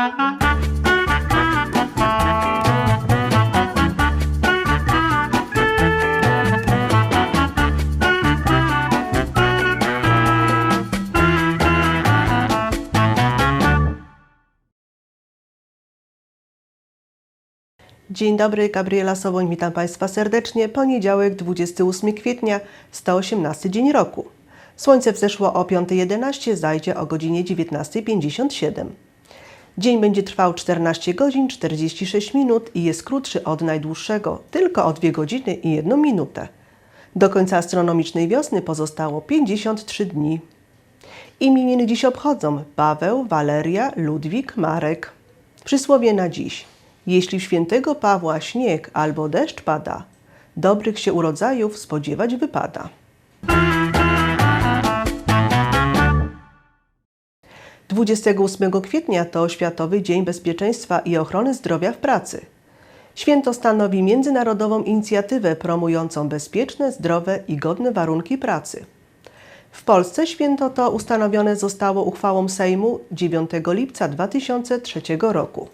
Dzień dobry, Gabriela Sowoń, witam Państwa serdecznie. Poniedziałek, 28 kwietnia, 118 dzień roku. Słońce wzeszło o 5.11, zajdzie o godzinie 19.57. Dzień będzie trwał 14 godzin 46 minut i jest krótszy od najdłuższego, tylko o 2 godziny i 1 minutę. Do końca astronomicznej wiosny pozostało 53 dni. Imieniny dziś obchodzą Paweł, Waleria, Ludwik, Marek. Przysłowie na dziś. Jeśli w świętego Pawła śnieg albo deszcz pada, dobrych się urodzajów spodziewać wypada. Dwudziestego 8 kwietnia to Światowy Dzień Bezpieczeństwa i Ochrony Zdrowia w Pracy. Święto stanowi międzynarodową inicjatywę promującą bezpieczne, zdrowe i godne warunki pracy. W Polsce święto to ustanowione zostało uchwałą Sejmu 9 lipca 2003 roku.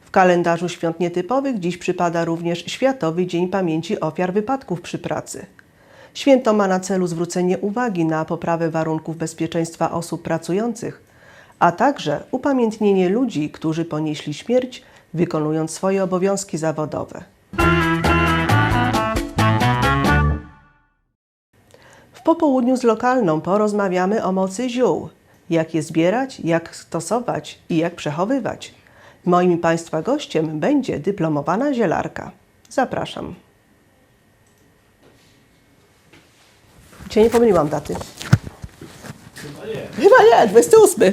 W kalendarzu świąt nietypowych dziś przypada również Światowy Dzień Pamięci Ofiar Wypadków przy Pracy. Święto ma na celu zwrócenie uwagi na poprawę warunków bezpieczeństwa osób pracujących, a także upamiętnienie ludzi, którzy ponieśli śmierć, wykonując swoje obowiązki zawodowe. W popołudniu z lokalną porozmawiamy o mocy ziół, jak je zbierać, jak stosować i jak przechowywać. Moim Państwa gościem będzie dyplomowana zielarka. Zapraszam. Cię nie pomyliłam daty. Chyba nie. Chyba nie, 28.